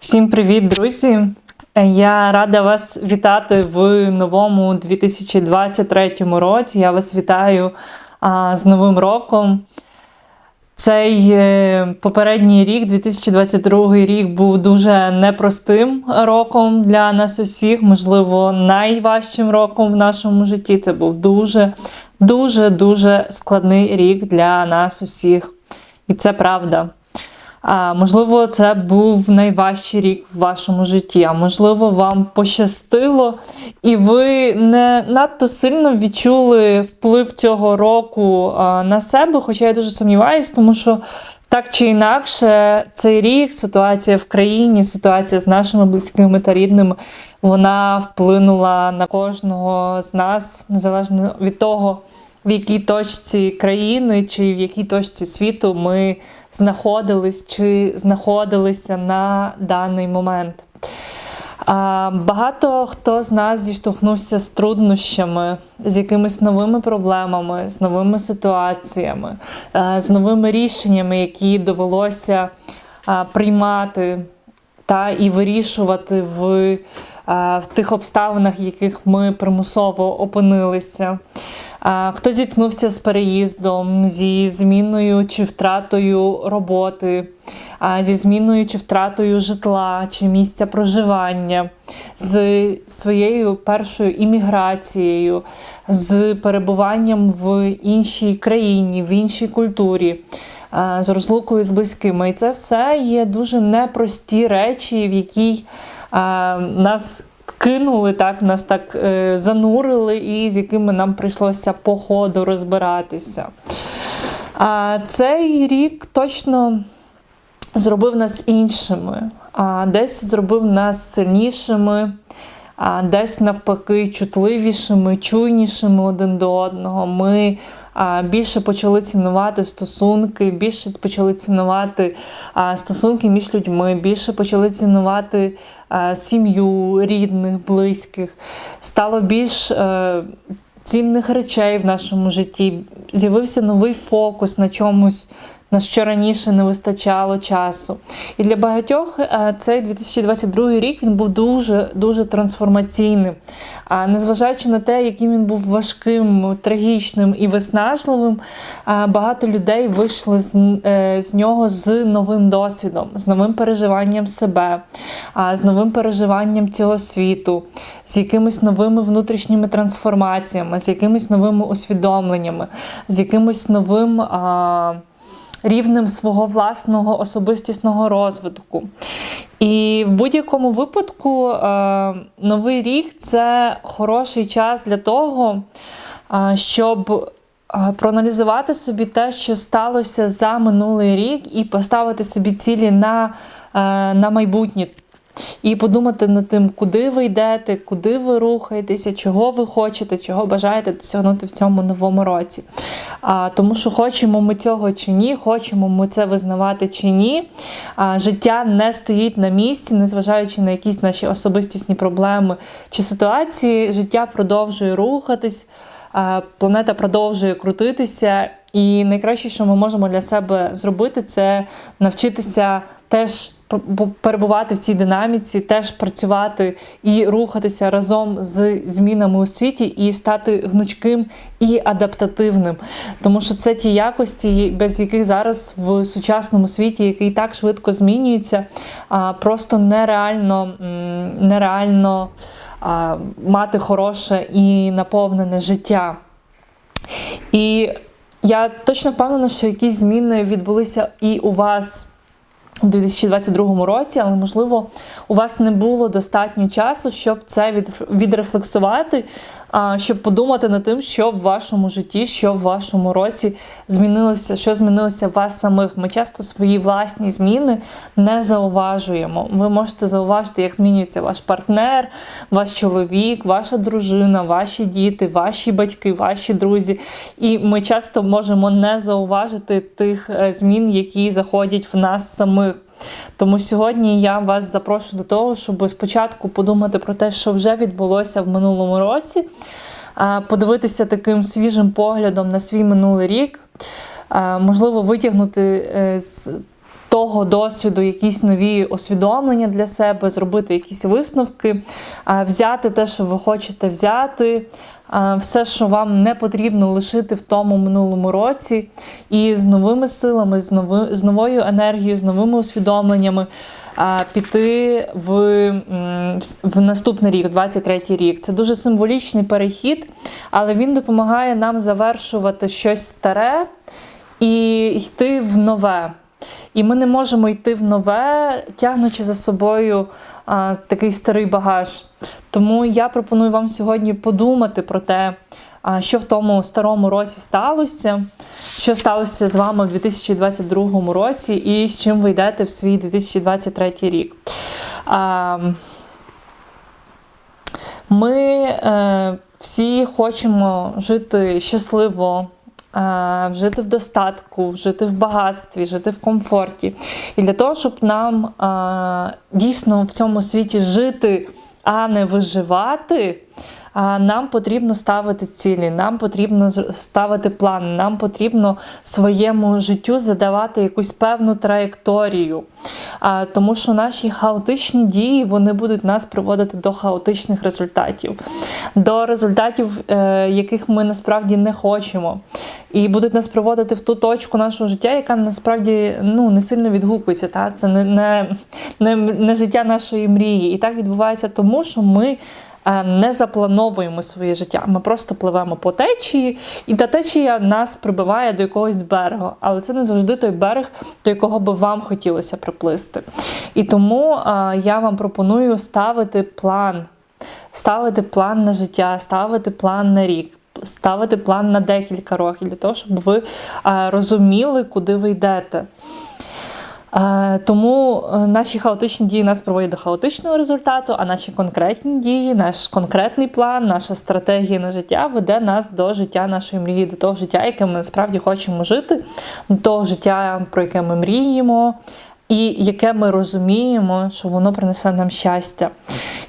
Всім привіт, друзі! Я рада вас вітати в новому 2023 році. Я вас вітаю а, з Новим роком. Цей е, попередній рік, 2022 рік, був дуже непростим роком для нас усіх, можливо, найважчим роком в нашому житті. Це був дуже, дуже, дуже складний рік для нас усіх. І це правда. Можливо, це був найважчий рік в вашому житті, а можливо, вам пощастило, і ви не надто сильно відчули вплив цього року на себе, хоча я дуже сумніваюся, тому що так чи інакше, цей рік, ситуація в країні, ситуація з нашими близькими та рідними, вона вплинула на кожного з нас, незалежно від того, в якій точці країни чи в якій точці світу ми знаходились чи знаходилися на даний момент. Багато хто з нас зіштовхнувся з труднощами, з якимись новими проблемами, з новими ситуаціями, е, з новими рішеннями, які довелося приймати та і вирішувати в, в тих обставинах, в яких ми примусово опинилися. Хто зіткнувся з переїздом, зі зміною чи втратою роботи, зі зміною чи втратою житла чи місця проживання, з своєю першою імміграцією, з перебуванням в іншій країні, в іншій культурі, з розлукою з близькими. І це все є дуже непрості речі, в якій нас кинули, так, нас так е, занурили, і з якими нам прийшлося по ходу розбиратися. А цей рік точно зробив нас іншими, а десь зробив нас сильнішими, а десь навпаки чутливішими, чуйнішими один до одного. Ми більше почали цінувати стосунки, більше почали цінувати стосунки між людьми, більше почали цінувати сім'ю, рідних, близьких. Стало більш е, цінних речей в нашому житті. З'явився новий фокус на чомусь. На що раніше не вистачало часу. І для багатьох е, цей 2022 рік він був дуже дуже трансформаційним. А незважаючи на те, яким він був важким, трагічним і виснажливим, багато людей вийшли з, е, з нього з новим досвідом, з новим переживанням себе, з новим переживанням цього світу, з якимись новими внутрішніми трансформаціями, з якимись новими усвідомленнями, з якимось новим рівнем свого власного особистісного розвитку. І в будь-якому випадку е, новий рік це хороший час для того, е, щоб е, проаналізувати собі те, що сталося за минулий рік, і поставити собі цілі на, на майбутнє і подумати над тим, куди ви йдете, куди ви рухаєтеся, чого ви хочете, чого бажаєте досягнути в цьому новому році. А, Тому що хочемо ми цього чи ні, хочемо ми це визнавати чи ні. А, Життя не стоїть на місці, незважаючи на якісь наші особистісні проблеми чи ситуації, життя продовжує рухатись. Планета продовжує крутитися, і найкраще, що ми можемо для себе зробити, це навчитися теж перебувати в цій динаміці, теж працювати і рухатися разом з змінами у світі, і стати гнучким і адаптативним. Тому що це ті якості, без яких зараз в сучасному світі, який так швидко змінюється, просто нереально, нереально мати хороше і наповнене життя. І я точно впевнена, що якісь зміни відбулися і у вас у 2022 році, але можливо у вас не було достатньо часу, щоб це відрефлексувати, щоб подумати над тим, що в вашому житті, що в вашому році змінилося, що змінилося в вас самих. Ми часто свої власні зміни не зауважуємо. Ви можете зауважити, як змінюється ваш партнер, ваш чоловік, ваша дружина, ваші діти, ваші батьки, ваші друзі. І ми часто можемо не зауважити тих е, змін, які заходять в нас самих. Тому сьогодні я вас запрошую до того, щоб спочатку подумати про те, що вже відбулося в минулому році, подивитися таким свіжим поглядом на свій минулий рік, можливо, витягнути е, з того досвіду якісь нові усвідомлення для себе, зробити якісь висновки, взяти те, що ви хочете взяти. Все, що вам не потрібно лишити в тому минулому році, і з новими силами, з, нови, з новою енергією, з новими усвідомленнями піти в, в наступний рік, в 23-й рік. Це дуже символічний перехід, але він допомагає нам завершувати щось старе і йти в нове. І ми не можемо йти в нове, тягнучи за собою такий старий багаж. Тому я пропоную вам сьогодні подумати про те, що в тому старому році сталося, що сталося з вами в 2022 році, і з чим ви йдете в свій 2023 рік. Ми е, всі хочемо жити щасливо, жити в достатку, жити в багатстві, жити в комфорті. І для того, щоб нам е, дійсно в цьому світі жити, а не виживати. Нам потрібно ставити цілі, нам потрібно ставити план, нам потрібно своєму життю задавати якусь певну траєкторію. Тому що наші хаотичні дії вони будуть нас приводити до хаотичних результатів, до результатів, е, яких ми насправді не хочемо. І будуть нас приводити в ту точку нашого життя, яка насправді ну, не сильно відгукується. Та? Це не, не, не, не життя нашої мрії. І так відбувається тому, що ми не заплановуємо своє життя. Ми просто пливемо по течії, і та течія нас прибиває до якогось берега. Але це не завжди той берег, до якого би вам хотілося приплисти. І тому е, я вам пропоную ставити план. Ставити план на життя, ставити план на рік, ставити план на декілька років для того, щоб ви е, розуміли, куди ви йдете. Е, Тому е, наші хаотичні дії нас приводять до хаотичного результату, а наші конкретні дії, наш конкретний план, наша стратегія на життя веде нас до життя нашої мрії, до того життя, яке ми насправді хочемо жити, до того життя, про яке ми мріємо, і яке ми розуміємо, що воно принесе нам щастя.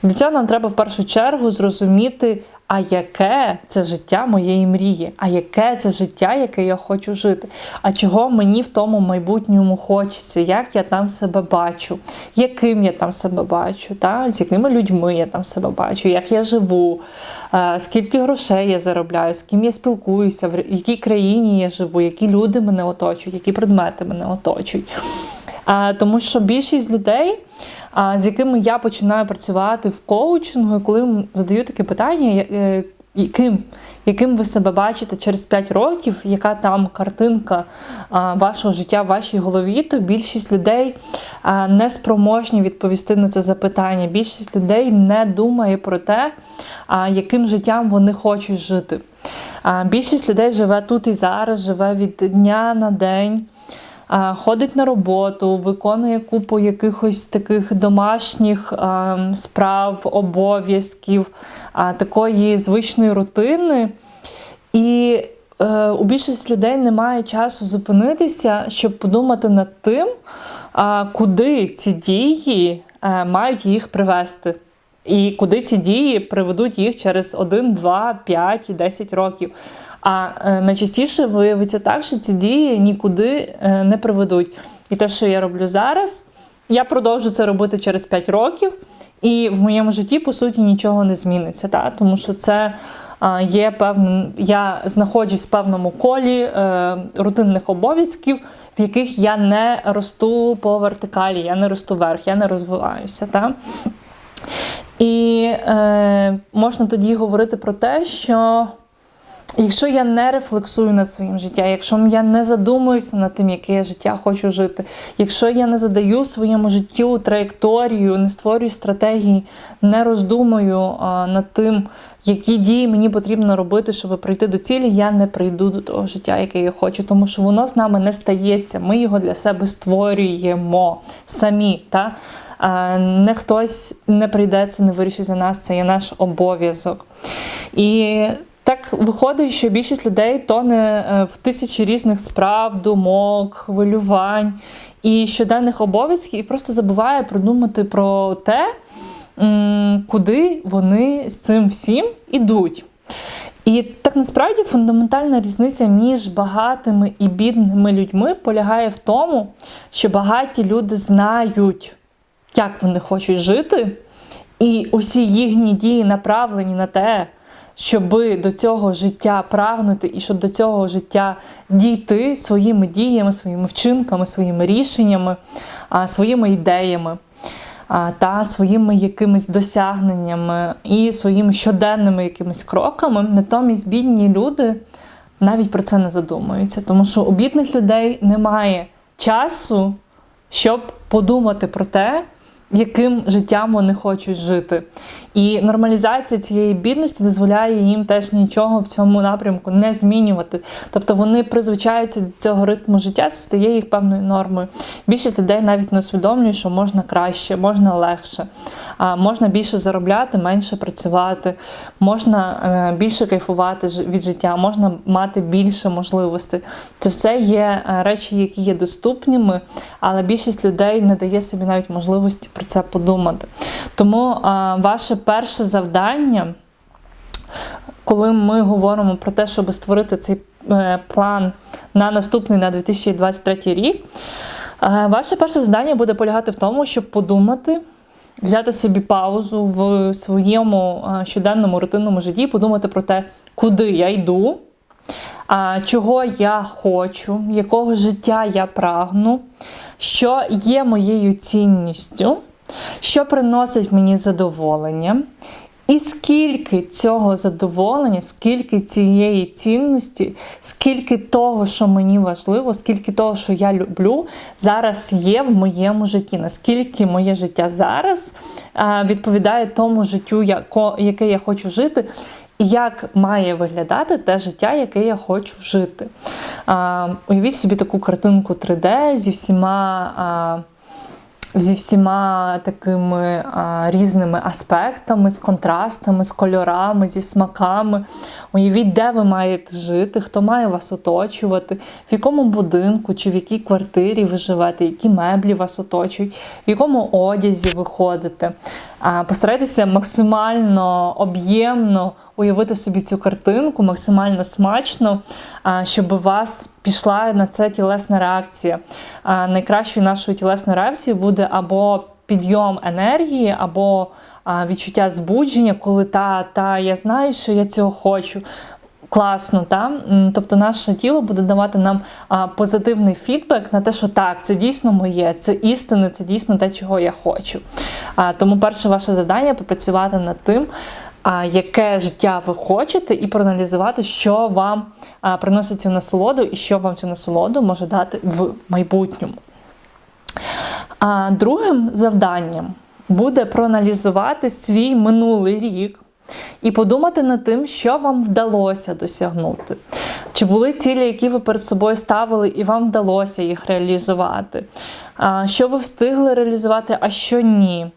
Для цього нам треба в першу чергу зрозуміти, а яке це життя моєї мрії, а яке це життя, яке я хочу жити, а чого мені в тому майбутньому хочеться, як я там себе бачу, яким я там себе бачу, та? з якими людьми я там себе бачу, як я живу, е, скільки грошей я заробляю, з ким я спілкуюся, в якій країні я живу, які люди мене оточують, які предмети мене оточують. Тому що більшість людей, з якими я починаю працювати в коучингу, коли задаю таке питання, е, яким, яким ви себе бачите через 5 років, яка там картинка вашого життя в вашій голові, то більшість людей не спроможні відповісти на це запитання. Більшість людей не думає про те, яким життям вони хочуть жити. Більшість людей живе тут і зараз, живе від дня на день ходить на роботу, виконує купу якихось таких домашніх справ, обов'язків, такої звичної рутини. І е, у більшості людей немає часу зупинитися, щоб подумати над тим, куди ці дії е, мають їх привести. І куди ці дії приведуть їх через 1, 2, 5 і 10 років. А е, найчастіше виявиться так, що ці дії нікуди е, не приведуть. І те, що я роблю зараз, я продовжу це робити через 5 років, і в моєму житті, по суті, нічого не зміниться. Та? Тому що це є певним, я знаходжусь в певному колі е, рутинних обов'язків, в яких я не росту по вертикалі, я не росту вверх, я не розвиваюся. Та? І е, можна тоді говорити про те, що якщо я не рефлексую над своїм життям, якщо я не задумуюся над тим, яке я життя хочу жити, якщо я не задаю своєму життю траєкторію, не створюю стратегії, не роздумую над тим, які дії мені потрібно робити, щоб прийти до цілі, я не прийду до того життя, яке я хочу, тому що воно з нами не стається. Ми його для себе створюємо самі. Та? Не хтось не прийде, це не вирішить за нас, це є наш обов'язок. І так виходить, що більшість людей тоне е, в тисячі різних справ, думок, хвилювань і щоденних обов'язків, і просто забуває продумати про те, куди вони з цим всім ідуть. І так насправді фундаментальна різниця між багатими і бідними людьми полягає в тому, що багаті люди знають, як вони хочуть жити, і усі їхні дії направлені на те, щоб до цього життя прагнути і щоб до цього життя дійти своїми діями, своїми вчинками, своїми рішеннями, своїми ідеями та своїми якимись досягненнями і своїми щоденними якимись кроками. Натомість бідні люди навіть про це не задумуються, тому що у бідних людей немає часу, щоб подумати про те, яким життям вони хочуть жити. І нормалізація цієї бідності дозволяє їм теж нічого в цьому напрямку не змінювати. Тобто вони призвичаються до цього ритму життя, це стає їх певною нормою. Більшість людей навіть не усвідомлює, що можна краще, можна легше, можна більше заробляти, менше працювати, можна е, більше кайфувати від життя, можна мати більше можливостей. Це все є е, речі, які є доступними, але більшість людей не дає собі навіть можливості про це подумати. Тому а, ваше перше завдання, коли ми говоримо про те, щоб створити цей е, план на наступний на 2023 рік, е, ваше перше завдання буде полягати в тому, щоб подумати. Взяти собі паузу в своєму е, щоденному рутинному житті, подумати про те, куди я йду, чого я хочу, якого життя я прагну, що є моєю цінністю, що приносить мені задоволення, і скільки цього задоволення, скільки цієї цінності, скільки того, що мені важливо, скільки того, що я люблю, зараз є в моєму житті. Наскільки моє життя зараз відповідає тому життю, яке я хочу жити, і як має виглядати те життя, яке я хочу жити. Уявіть собі таку картинку 3D зі всіма. Зі всіма такими а, різними аспектами, з контрастами, з кольорами, зі смаками. Уявіть, де ви маєте жити, хто має вас оточувати, в якому будинку чи в якій квартирі ви живете, які меблі вас оточують, в якому одязі ви ходите. А, постарайтеся максимально об'ємно уявити собі цю картинку, максимально смачно, щоб у вас пішла на це тілесна реакція. Найкращою нашою тілесною реакцією буде або підйом енергії, або відчуття збудження, коли та, та я знаю, що я цього хочу. Класно, та? Тобто наше тіло буде давати нам а, позитивний фідбек на те, що так, це дійсно моє, це істина, це дійсно те, чого я хочу. А, тому перше ваше завдання попрацювати над тим, яке життя ви хочете, і проаналізувати, що вам приносить цю насолоду і що вам цю насолоду може дати в майбутньому. Другим завданням буде проаналізувати свій минулий рік і подумати над тим, що вам вдалося досягнути. Чи були цілі, які ви перед собою ставили, і вам вдалося їх реалізувати? Що ви встигли реалізувати, а що ні?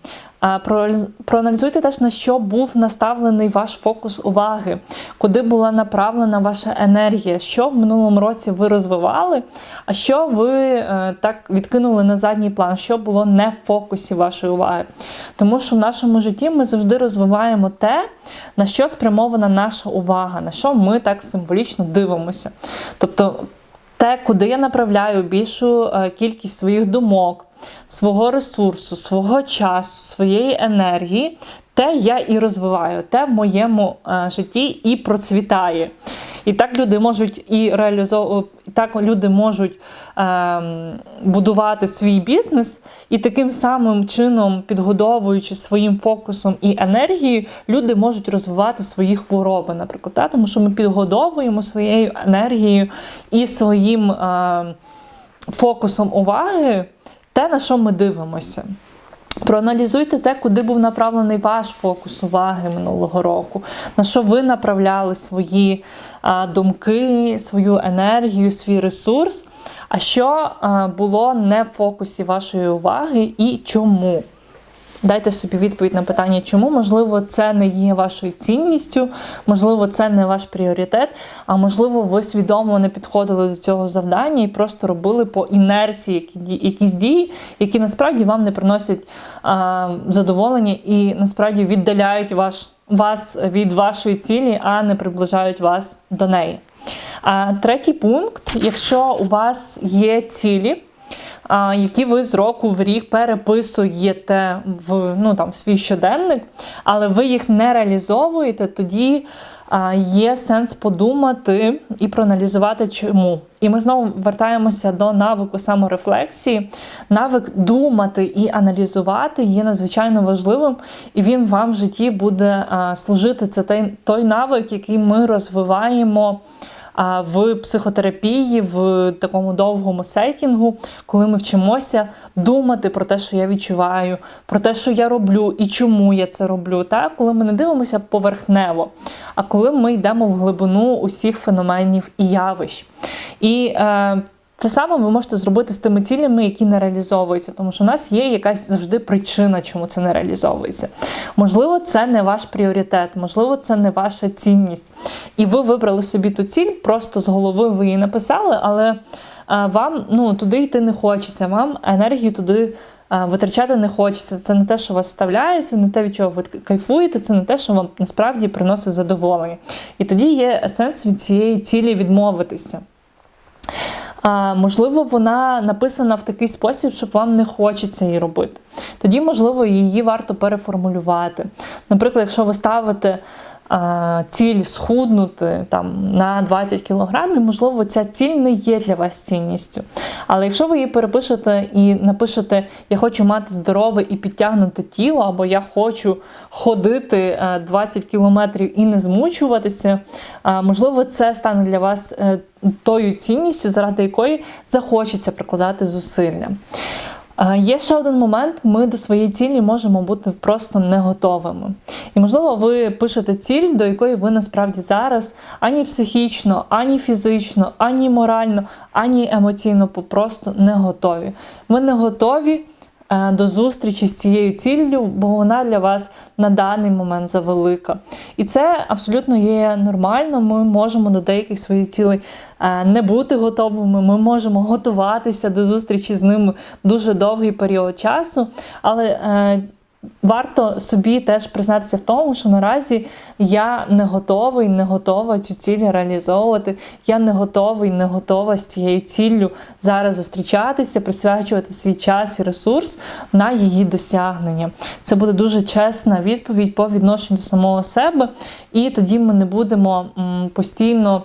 Проаналізуйте теж, на що був наставлений ваш фокус уваги, куди була направлена ваша енергія, що в минулому році ви розвивали, а що ви е, так відкинули на задній план, що було не в фокусі вашої уваги. Тому що в нашому житті ми завжди розвиваємо те, на що спрямована наша увага, на що ми так символічно дивимося. Тобто те, куди я направляю більшу е, кількість своїх думок, свого ресурсу, свого часу, своєї енергії, те я і розвиваю, те в моєму е, житті і процвітає. І так люди можуть і реалізовувати, так люди можуть ем, будувати свій бізнес, і таким самим чином, підгодовуючи своїм фокусом і енергією, люди можуть розвивати свої хвороби, наприклад. Так? Тому що ми підгодовуємо своєю енергією і своїм ем, фокусом уваги те, на що ми дивимося. Проаналізуйте те, куди був направлений ваш фокус уваги минулого року, на що ви направляли свої думки, свою енергію, свій ресурс, а що було не в фокусі вашої уваги і чому. Дайте собі відповідь на питання, чому, можливо, це не є вашою цінністю, можливо, це не ваш пріоритет, а можливо, ви свідомо не підходили до цього завдання і просто робили по інерції якісь дії, які насправді вам не приносять а, задоволення і насправді віддаляють ваш вас від вашої цілі, а не приближають вас до неї. А третій пункт: якщо у вас є цілі, які ви з року в рік переписуєте в ну, там, в свій щоденник, але ви їх не реалізовуєте, тоді є сенс подумати і проаналізувати, чому. І ми знову вертаємося до навику саморефлексії. Навик думати і аналізувати є надзвичайно важливим, і він вам в житті буде служити. Це той, навик, який ми розвиваємо. В психотерапії, в такому довгому сетінгу, коли ми вчимося думати про те, що я відчуваю, про те, що я роблю і чому я це роблю, Та? коли ми не дивимося поверхнево, а коли ми йдемо в глибину усіх феноменів і явищ. І е, це саме ви можете зробити з тими цілями, які не реалізовуються, тому що у нас є якась завжди причина, чому це не реалізовується. Можливо, це не ваш пріоритет, можливо, це не ваша цінність. І ви вибрали собі ту ціль, просто з голови ви її написали, але вам ну, туди йти не хочеться, вам енергію туди. Витрачати не хочеться. Це не те, що вас вставляється, не те, від чого ви кайфуєте, це не те, що вам насправді приносить задоволення. І тоді є сенс від цієї цілі відмовитися. Можливо, вона написана в такий спосіб, щоб вам не хочеться її робити. Тоді, можливо, її варто переформулювати. Наприклад, якщо ви ставите ціль схуднути там на 20 кілограмів, можливо, ця ціль не є для вас цінністю. Але якщо ви її перепишете і напишете Я хочу мати здорове і підтягнуте тіло, або я хочу ходити 20 кілометрів і не змучуватися, можливо, це стане для вас е, тою цінністю, заради якої захочеться прикладати зусилля. Є ще один момент: ми до своєї цілі можемо бути просто не готовими. І, можливо, ви пишете ціль, до якої ви насправді зараз ані психічно, ані фізично, ані морально, ані емоційно просто не готові. Ви не готові. Е, до зустрічі з цією ціллю, бо вона для вас на даний момент завелика. І це абсолютно є нормально. Ми можемо до деяких своїх цілей е, не бути готовими. Ми можемо готуватися до зустрічі з ними дуже довгий період часу. Але е, Варто собі теж признатися в тому, що наразі я не готовий, не готова цю ціль реалізовувати. Я не готовий, не готова з цією ціллю зараз зустрічатися, присвячувати свій час і ресурс на її досягнення. Це буде дуже чесна відповідь по відношенню до самого себе, і тоді ми не будемо постійно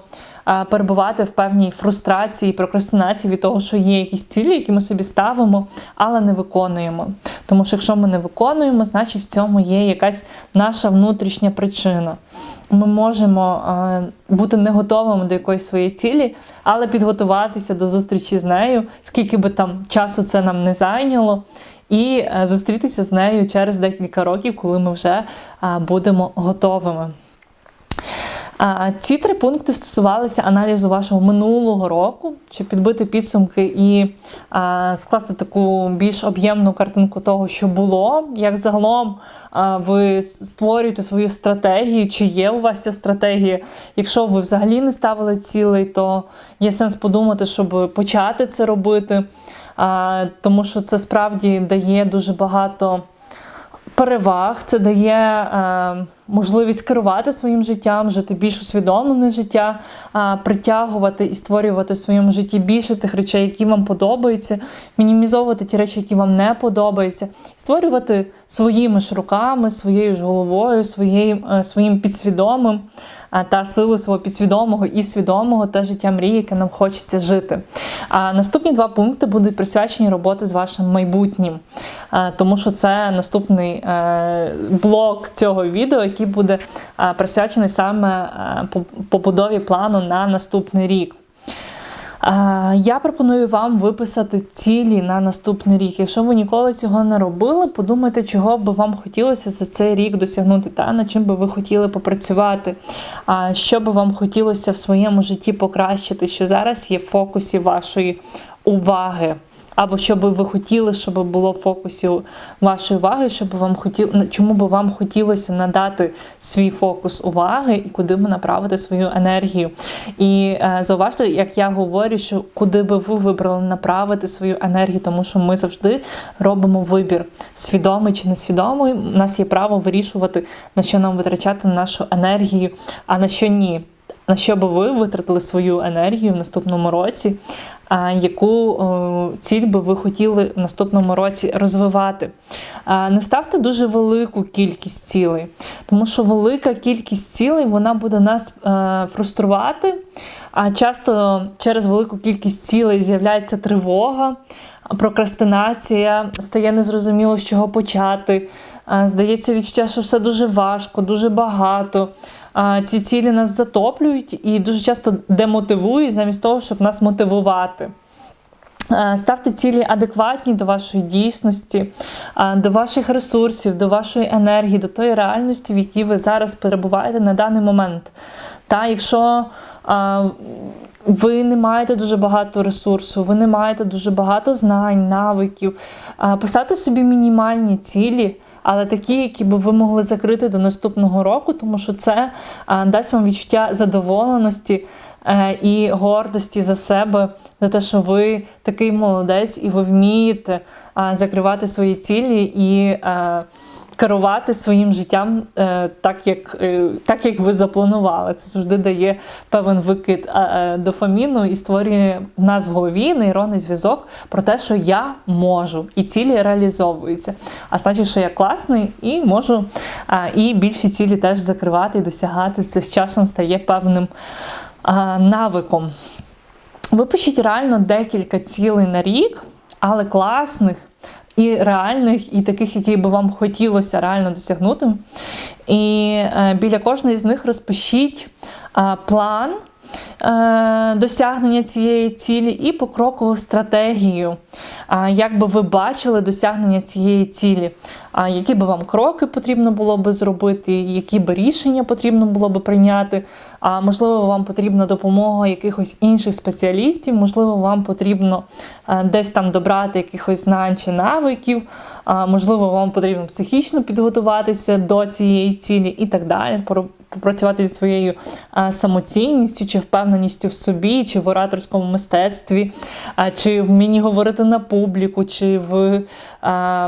перебувати в певній фрустрації, прокрастинації від того, що є якісь цілі, які ми собі ставимо, але не виконуємо. Тому що якщо ми не виконуємо, значить в цьому є якась наша внутрішня причина. Ми можемо бути не готовими до якоїсь своєї цілі, але підготуватися до зустрічі з нею, скільки би там часу це нам не зайняло. І е, зустрітися з нею через декілька років, коли ми вже будемо готовими. Ці три пункти стосувалися аналізу вашого минулого року, щоб підбити підсумки і скласти таку більш об'ємну картинку того, що було, як загалом ви створюєте свою стратегію, чи є у вас ця стратегія. Якщо ви взагалі не ставили цілей, то є сенс подумати, щоб почати це робити, тому що це справді дає дуже багато переваг, це дає е, можливість керувати своїм життям, жити більш усвідомлене життя, е, притягувати і створювати в своєму житті більше тих речей, які вам подобаються, мінімізовувати ті речі, які вам не подобаються, створювати своїми ж руками, своєю ж головою, своєю, е, своїм підсвідомим та силу свого підсвідомого і свідомого та життя мрії, яке нам хочеться жити. А наступні два пункти будуть присвячені роботи з вашим майбутнім, тому що це наступний е, блок цього відео, який буде присвячений саме побудові плану на наступний рік. Я пропоную вам виписати цілі на наступний рік. Якщо ви ніколи цього не робили, подумайте, чого би вам хотілося за цей рік досягнути, та над чим би ви хотіли попрацювати, що би вам хотілося в своєму житті покращити, що зараз є в фокусі вашої уваги. Або що би ви хотіли, щоб було в фокусі вашої уваги, щоб вам хотіли, чому би вам хотілося надати свій фокус уваги і куди ви направити свою енергію. І е, зауважте, як я говорю, що куди би ви вибрали направити свою енергію, тому що ми завжди робимо вибір, свідомий чи несвідомий. У нас є право вирішувати, на що нам витрачати нашу енергію, а на що ні. На що би ви витратили свою енергію в наступному році, яку ціль би ви хотіли в наступному році розвивати? Не ставте дуже велику кількість цілей, тому що велика кількість цілей вона буде нас е, фруструвати. А часто через велику кількість цілей з'являється тривога, прокрастинація, стає незрозуміло, з чого почати. Здається, відчуття, що все дуже важко, дуже багато. Ці цілі нас затоплюють і дуже часто демотивують замість того, щоб нас мотивувати. Ставте цілі адекватні до вашої дійсності, до ваших ресурсів, до вашої енергії, до тої реальності, в якій ви зараз перебуваєте на даний момент. Та якщо ви не маєте дуже багато ресурсу, ви не маєте дуже багато знань, навиків, поставте собі мінімальні цілі. Але такі, які би ви могли закрити до наступного року, тому що це дасть вам відчуття задоволеності е, і гордості за себе, за те, що ви такий молодець, і ви вмієте закривати свої цілі і е, керувати своїм життям е, так, як так, як ви запланували. Це завжди дає певен викид дофаміну і створює в нас в голові нейронний зв'язок про те, що я можу, і цілі реалізовуються. А значить, що я класний і можу і більші цілі теж закривати і досягати. Це з часом стає певним навиком. Випишіть реально декілька цілей на рік, але класних. І реальних, і таких, які би вам хотілося реально досягнути. І е, біля кожної з них розпишіть е, план досягнення цієї цілі і покрокову стратегію. Е, як би ви бачили досягнення цієї цілі, е, які би вам кроки потрібно було би зробити, які би рішення потрібно було би прийняти. А можливо, вам потрібна допомога якихось інших спеціалістів, можливо, вам потрібно е, десь там добрати якихось знань чи навиків, можливо, вам потрібно психічно підготуватися до цієї цілі і так далі. Попрацювати зі своєю самоцінністю, чи впевненістю в собі, чи в ораторському мистецтві, чи вмінні говорити на публіку, чи в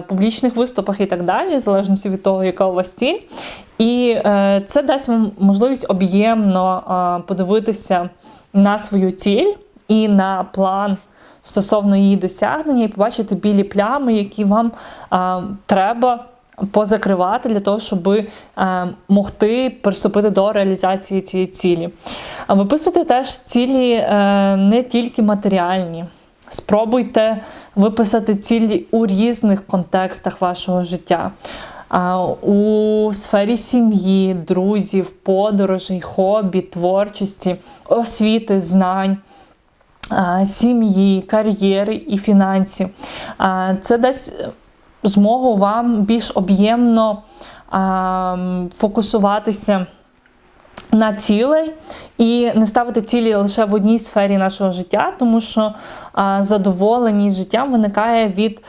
публічних виступах і так далі, в залежності від того, яка у вас ціль. І е, це дасть вам можливість об'ємно подивитися на свою ціль і на план стосовно її досягнення, і побачити білі плями, які вам е, треба позакривати для того, щоб могти приступити до реалізації цієї цілі. Виписуйте теж цілі не тільки матеріальні. Спробуйте виписати цілі у різних контекстах вашого життя у сфері сім'ї, друзів, подорожей, хобі, творчості, освіти, знань. Сім'ї, кар'єри і фінансів. Це дасть змогу вам більш об'ємно фокусуватися на цілей і не ставити цілі лише в одній сфері нашого життя, тому що задоволеність життям виникає від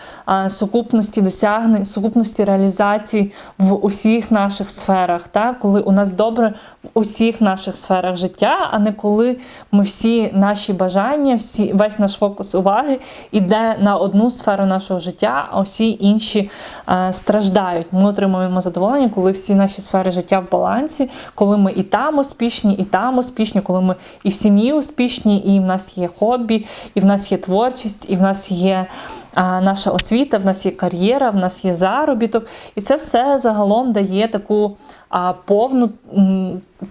сукупності досягнень, сукупності реалізацій в усіх наших сферах, так? коли у нас добре в усіх наших сферах життя, а не коли ми всі наші бажання, всі, весь наш фокус уваги йде на одну сферу нашого життя, а всі інші страждають. Ми отримуємо задоволення, коли всі наші сфери життя в балансі, коли ми і там успішні, і там успішні успішні, коли ми і в сім'ї успішні, і в нас є хобі, і в нас є творчість, і в нас є а, наша освіта, в нас є кар'єра, в нас є заробіток. І це все загалом дає таку а, повну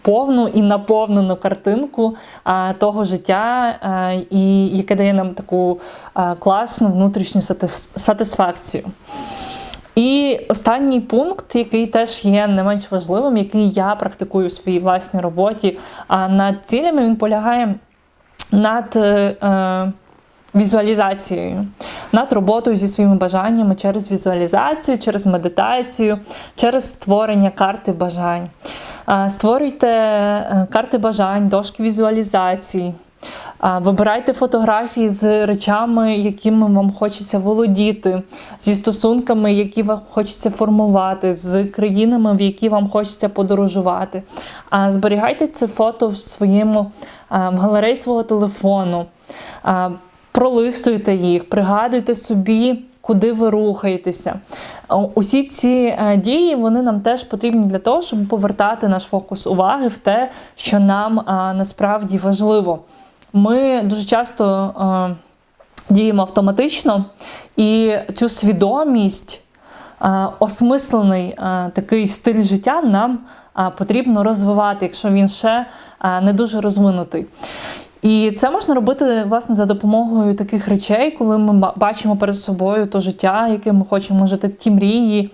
повну і наповнену картинку а, того життя, а, і яке дає нам таку а, класну внутрішню сатисфакцію. І останній пункт, який теж є не менш важливим, який я практикую в своїй власній роботі, а над цілями він полягає над е, е, візуалізацією, над роботою зі своїми бажаннями через візуалізацію, через медитацію, через створення карти бажань. Створюйте е, карти бажань, дошки візуалізацій. Вибирайте фотографії з речами, якими вам хочеться володіти, зі стосунками, які вам хочеться формувати, з країнами, в які вам хочеться подорожувати. А зберігайте це фото в своєму в галереї свого телефону. Пролистуйте їх, пригадуйте собі, куди ви рухаєтеся. Усі ці е, дії вони нам теж потрібні для того, щоб повертати наш фокус уваги в те, що нам насправді важливо. Ми дуже часто е, діємо автоматично, і цю свідомість, е, осмислений е, такий стиль життя нам е, потрібно розвивати, якщо він ще е, не дуже розвинутий. І це можна робити власне за допомогою таких речей, коли ми бачимо перед собою то життя, яке ми хочемо жити, ті мрії,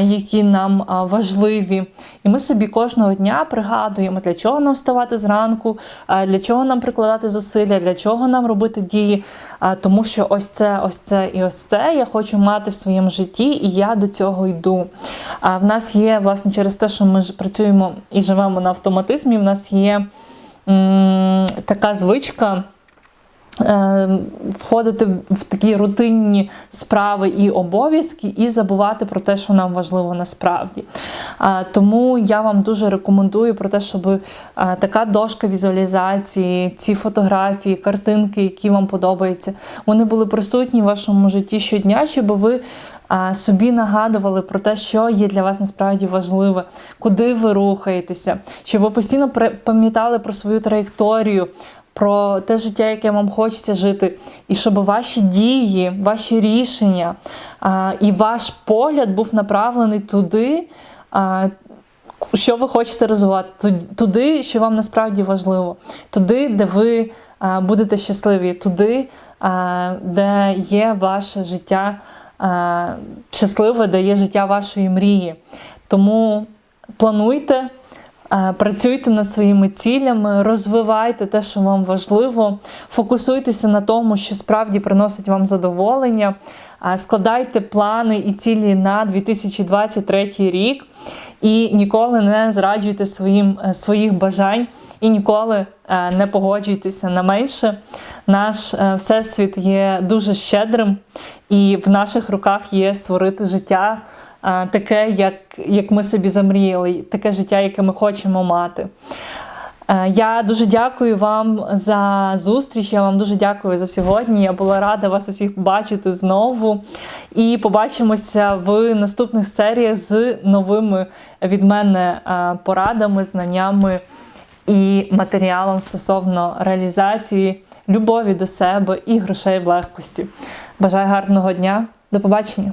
які нам важливі. І ми собі кожного дня пригадуємо, для чого нам вставати зранку, для чого нам прикладати зусилля, для чого нам робити дії. Тому що ось це, ось це і ось це я хочу мати в своєму житті, і я до цього йду. А в нас є, власне, через те, що ми ж працюємо і живемо на автоматизмі, в нас є така звичка. Е, Входити в- такі рутинні справи і обов'язки, і забувати про те, що нам важливо насправді. Тому я вам дуже рекомендую про те, щоб е, така дошка візуалізації, ці фотографії, картинки, які вам подобаються, вони були присутні в вашому житті щодня, щоб ви собі нагадували про те, що є для вас насправді важливе, куди ви рухаєтеся, щоб ви постійно пам'ятали про свою траєкторію. Про те життя, яке вам хочеться жити, і щоб ваші дії, ваші рішення і ваш погляд був направлений туди, що ви хочете розвивати, туди, що вам насправді важливо, туди, де ви будете щасливі, туди, де є ваше життя щасливе, де є життя вашої мрії. Тому плануйте. Е, Працюйте над своїми цілями, розвивайте те, що вам важливо, фокусуйтеся на тому, що справді приносить вам задоволення, е, складайте плани і цілі на 2023 рік. І ніколи не зраджуйте своїм, е, своїх бажань. І ніколи не погоджуйтеся на менше. Наш всесвіт є дуже щедрим, і в наших руках є створити життя таке, як, як ми собі замріяли, таке життя, яке ми хочемо мати. Е, Я дуже дякую вам за зустріч. Я вам дуже дякую за сьогодні. Я була рада вас усіх бачити знову. І побачимося в наступних серіях з новими від мене е, порадами, знаннями і матеріалом стосовно реалізації любові до себе і грошей в легкості. Бажаю гарного дня. До побачення!